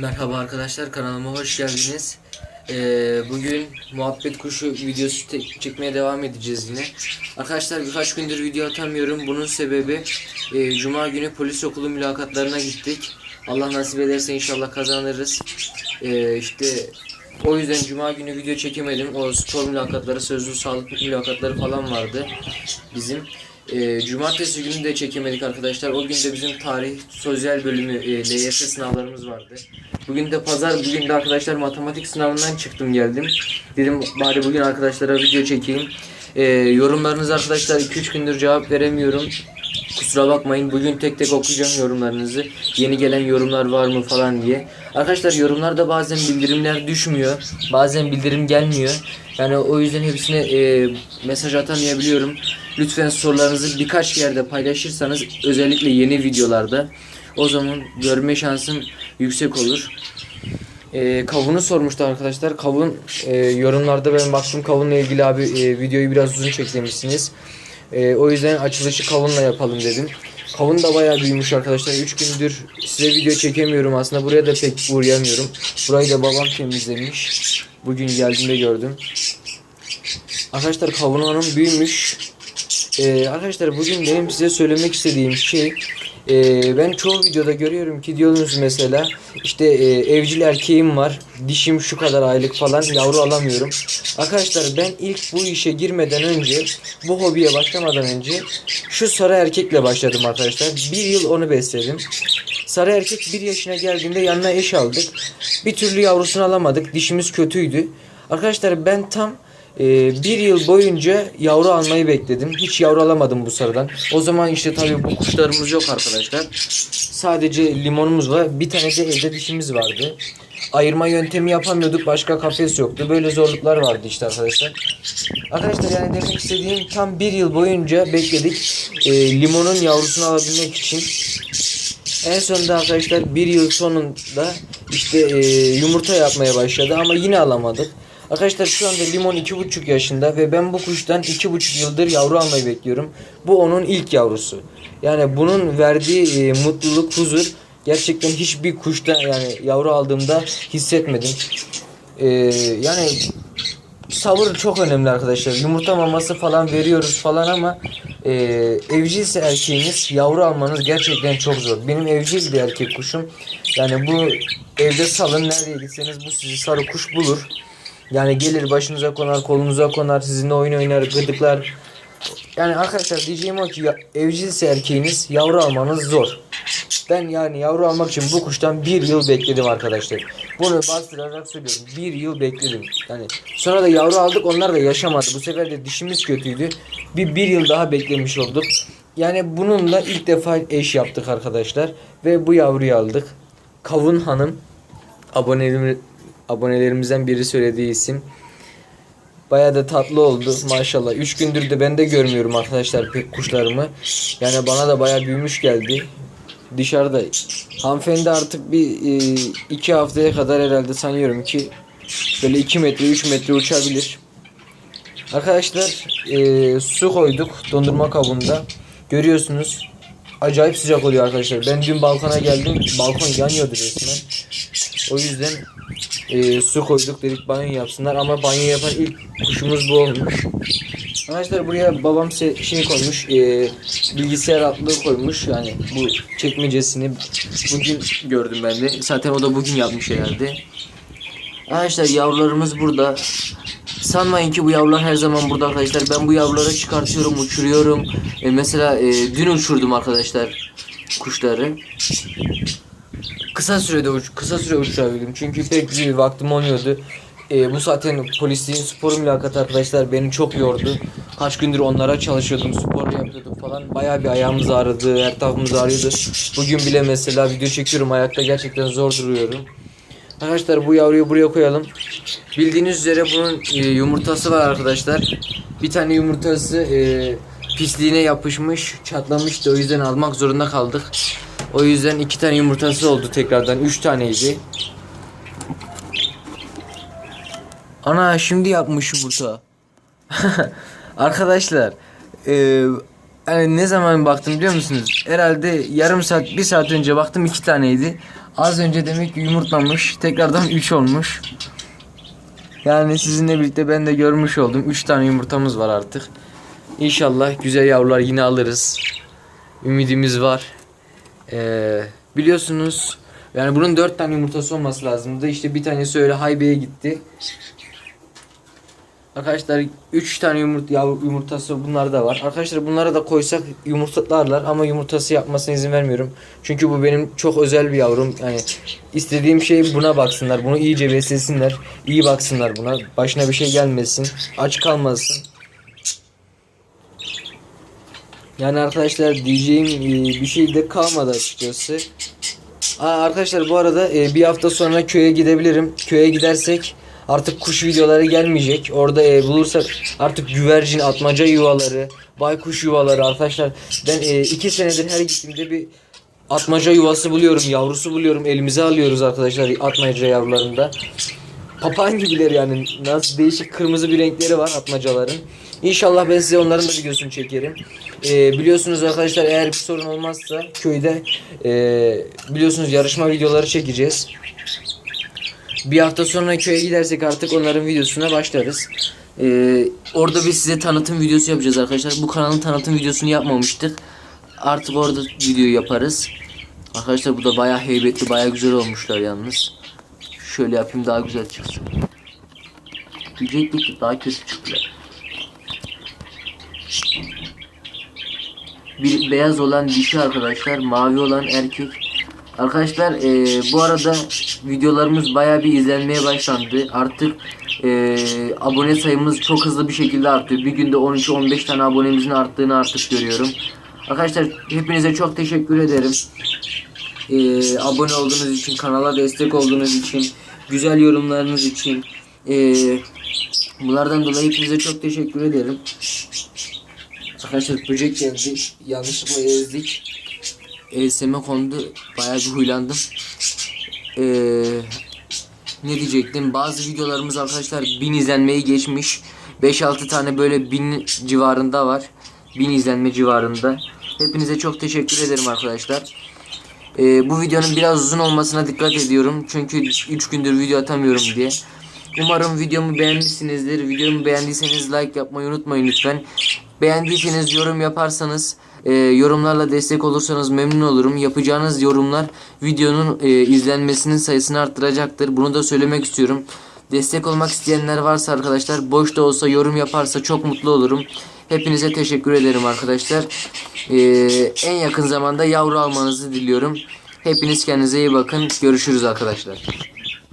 Merhaba arkadaşlar kanalıma hoş geldiniz. Ee, bugün muhabbet kuşu videosu çekmeye devam edeceğiz yine. Arkadaşlar birkaç gündür video atamıyorum. Bunun sebebi e, Cuma günü polis okulu mülakatlarına gittik. Allah nasip ederse inşallah kazanırız. Ee, işte o yüzden Cuma günü video çekemedim. O spor mülakatları, sözlü sağlık mülakatları falan vardı bizim. Ee, cumartesi günü de çekemedik arkadaşlar. O gün de bizim tarih sosyal bölümü e, LYS sınavlarımız vardı. Bugün de pazar, bugün de arkadaşlar matematik sınavından çıktım geldim. Dedim bari bugün arkadaşlara video çekeyim. Ee, yorumlarınız arkadaşlar 2-3 gündür cevap veremiyorum. Kusura bakmayın bugün tek tek okuyacağım yorumlarınızı. Yeni gelen yorumlar var mı falan diye. Arkadaşlar yorumlarda bazen bildirimler düşmüyor. Bazen bildirim gelmiyor. Yani o yüzden hepsine e, mesaj atamayabiliyorum. Lütfen sorularınızı birkaç yerde paylaşırsanız özellikle yeni videolarda o zaman görme şansım yüksek olur. E, kavunu sormuştu arkadaşlar. Kavun e, yorumlarda ben baktım kavunla ilgili abi e, videoyu biraz uzun çeklemişsiniz. E, o yüzden açılışı kavunla yapalım dedim. Kavun da bayağı büyümüş arkadaşlar. 3 gündür size video çekemiyorum aslında. Buraya da pek uğrayamıyorum. Burayı da babam temizlemiş. Bugün geldiğimde gördüm. Arkadaşlar kavun hanım büyümüş. Ee, arkadaşlar bugün benim size söylemek istediğim şey e, ben çoğu videoda görüyorum ki diyorsunuz mesela işte e, evcil erkeğim var dişim şu kadar aylık falan yavru alamıyorum. Arkadaşlar ben ilk bu işe girmeden önce bu hobiye başlamadan önce şu sarı erkekle başladım arkadaşlar. Bir yıl onu besledim. Sarı erkek bir yaşına geldiğinde yanına eş aldık. Bir türlü yavrusunu alamadık. Dişimiz kötüydü. Arkadaşlar ben tam ee, bir yıl boyunca yavru almayı bekledim. Hiç yavru alamadım bu sarıdan. O zaman işte tabii bu kuşlarımız yok arkadaşlar. Sadece limonumuz var. Bir tane de evde dişimiz vardı. Ayırma yöntemi yapamıyorduk. Başka kafes yoktu. Böyle zorluklar vardı işte arkadaşlar. Arkadaşlar yani demek istediğim tam bir yıl boyunca bekledik. Ee, limonun yavrusunu alabilmek için. En sonunda arkadaşlar bir yıl sonunda işte e, yumurta yapmaya başladı ama yine alamadık. Arkadaşlar şu anda limon iki buçuk yaşında ve ben bu kuştan iki buçuk yıldır yavru almayı bekliyorum. Bu onun ilk yavrusu. Yani bunun verdiği e, mutluluk, huzur gerçekten hiçbir kuşta yani yavru aldığımda hissetmedim. E, yani sabır çok önemli arkadaşlar. Yumurta maması falan veriyoruz falan ama e, evcilse erkeğiniz yavru almanız gerçekten çok zor. Benim evcil bir erkek kuşum. Yani bu evde salın nereye gitseniz bu sizi sarı kuş bulur. Yani gelir başınıza konar, kolunuza konar, sizinle oyun oynar, gıdıklar. Yani arkadaşlar diyeceğim o ki ya, evcilse erkeğiniz yavru almanız zor. Ben yani yavru almak için bu kuştan bir yıl bekledim arkadaşlar. Bunu bastırarak söylüyorum. Bir yıl bekledim. Yani sonra da yavru aldık onlar da yaşamadı. Bu sefer de dişimiz kötüydü. Bir, bir yıl daha beklemiş olduk. Yani bununla ilk defa eş yaptık arkadaşlar. Ve bu yavruyu aldık. Kavun Hanım abonelerimiz, abonelerimizden biri söylediği isim. Baya da tatlı oldu maşallah. 3 gündür de ben de görmüyorum arkadaşlar pek kuşlarımı. Yani bana da baya büyümüş geldi. Dışarıda hanımefendi artık bir e, iki haftaya kadar herhalde sanıyorum ki böyle 2 metre 3 metre uçabilir. Arkadaşlar e, su koyduk dondurma kabında. Görüyorsunuz acayip sıcak oluyor arkadaşlar. Ben dün balkona geldim. Balkon yanıyordu resmen. O yüzden e, su koyduk dedik banyo yapsınlar ama banyo yapan ilk kuşumuz bu olmuş. Arkadaşlar buraya babam şey koymuş e, bilgisayar altlığı koymuş yani bu çekmecesini bugün gördüm ben de zaten o da bugün yapmış herhalde. Arkadaşlar yavrularımız burada. Sanmayın ki bu yavrular her zaman burada arkadaşlar. Ben bu yavruları çıkartıyorum, uçuruyorum. E, mesela e, dün uçurdum arkadaşlar kuşları. Kısa sürede uç, kısa süre uçurabildim. Çünkü pek bir vaktim olmuyordu. E, bu zaten polisliğin spor mülakatı arkadaşlar beni çok yordu. Kaç gündür onlara çalışıyordum, spor yapıyordum falan. Bayağı bir ayağımız ağrıdı, her tarafımız ağrıyordu. Bugün bile mesela video çekiyorum, ayakta gerçekten zor duruyorum. Arkadaşlar bu yavruyu buraya koyalım. Bildiğiniz üzere bunun e, yumurtası var arkadaşlar. Bir tane yumurtası e, pisliğine yapışmış, çatlamıştı. O yüzden almak zorunda kaldık. O yüzden iki tane yumurtası oldu tekrardan. Üç taneydi. Ana şimdi yapmış yumurta. Arkadaşlar e, yani ne zaman baktım biliyor musunuz? Herhalde yarım saat bir saat önce baktım iki taneydi. Az önce demek ki yumurtlamış. Tekrardan 3 olmuş. Yani sizinle birlikte ben de görmüş oldum. 3 tane yumurtamız var artık. İnşallah güzel yavrular yine alırız. Ümidimiz var. Ee, biliyorsunuz yani bunun 4 tane yumurtası olması lazımdı. İşte bir tanesi öyle haybeye gitti. Arkadaşlar 3 tane yumurt yav- yumurtası bunlar da var. Arkadaşlar bunlara da koysak yumurtlarlar ama yumurtası yapmasına izin vermiyorum. Çünkü bu benim çok özel bir yavrum. Yani istediğim şey buna baksınlar. Bunu iyice beslesinler. iyi baksınlar buna. Başına bir şey gelmesin. Aç kalmasın. Yani arkadaşlar diyeceğim e, bir şey de kalmadı açıkçası. Aa, arkadaşlar bu arada e, bir hafta sonra köye gidebilirim. Köye gidersek artık kuş videoları gelmeyecek. Orada e, bulursak artık güvercin, atmaca yuvaları, baykuş yuvaları arkadaşlar. Ben iki senedir her gittiğimde bir atmaca yuvası buluyorum, yavrusu buluyorum. Elimize alıyoruz arkadaşlar atmaca yavrularında. Papağan gibiler yani. Nasıl değişik kırmızı bir renkleri var atmacaların. İnşallah ben size onların da videosunu çekerim. Ee, biliyorsunuz arkadaşlar eğer bir sorun olmazsa köyde ee, biliyorsunuz yarışma videoları çekeceğiz. Bir hafta sonra köye gidersek artık onların videosuna başlarız. Ee, orada biz size tanıtım videosu yapacağız arkadaşlar. Bu kanalın tanıtım videosunu yapmamıştık. Artık orada video yaparız. Arkadaşlar bu da bayağı heybetli, bayağı güzel olmuşlar yalnız. Şöyle yapayım daha güzel çıksın. Diyecektik daha kötü çıktılar. Bir beyaz olan dişi arkadaşlar, mavi olan erkek. Arkadaşlar eee, bu arada videolarımız bayağı bir izlenmeye başlandı. Artık eee, abone sayımız çok hızlı bir şekilde artıyor. Bir günde 13-15 tane abonemizin arttığını artık görüyorum. Arkadaşlar hepinize çok teşekkür ederim. Eee, abone olduğunuz için, kanala destek olduğunuz için, güzel yorumlarınız için. Eee, bunlardan dolayı hepinize çok teşekkür ederim. Arkadaşlar böcek geldi. Yanlışlıkla ezdik. Elseme kondu. Bayağı bir huylandım. Ee, ne diyecektim? Bazı videolarımız arkadaşlar 1000 izlenmeyi geçmiş. 5-6 tane böyle 1000 civarında var. 1000 izlenme civarında. Hepinize çok teşekkür ederim arkadaşlar. Ee, bu videonun biraz uzun olmasına dikkat ediyorum. Çünkü 3 gündür video atamıyorum diye. Umarım videomu beğenmişsinizdir. Videomu beğendiyseniz like yapmayı unutmayın lütfen. Beğendiyseniz yorum yaparsanız, e, yorumlarla destek olursanız memnun olurum. Yapacağınız yorumlar videonun e, izlenmesinin sayısını arttıracaktır. Bunu da söylemek istiyorum. Destek olmak isteyenler varsa arkadaşlar boş da olsa yorum yaparsa çok mutlu olurum. Hepinize teşekkür ederim arkadaşlar. Ee, en yakın zamanda yavru almanızı diliyorum. Hepiniz kendinize iyi bakın. Görüşürüz arkadaşlar.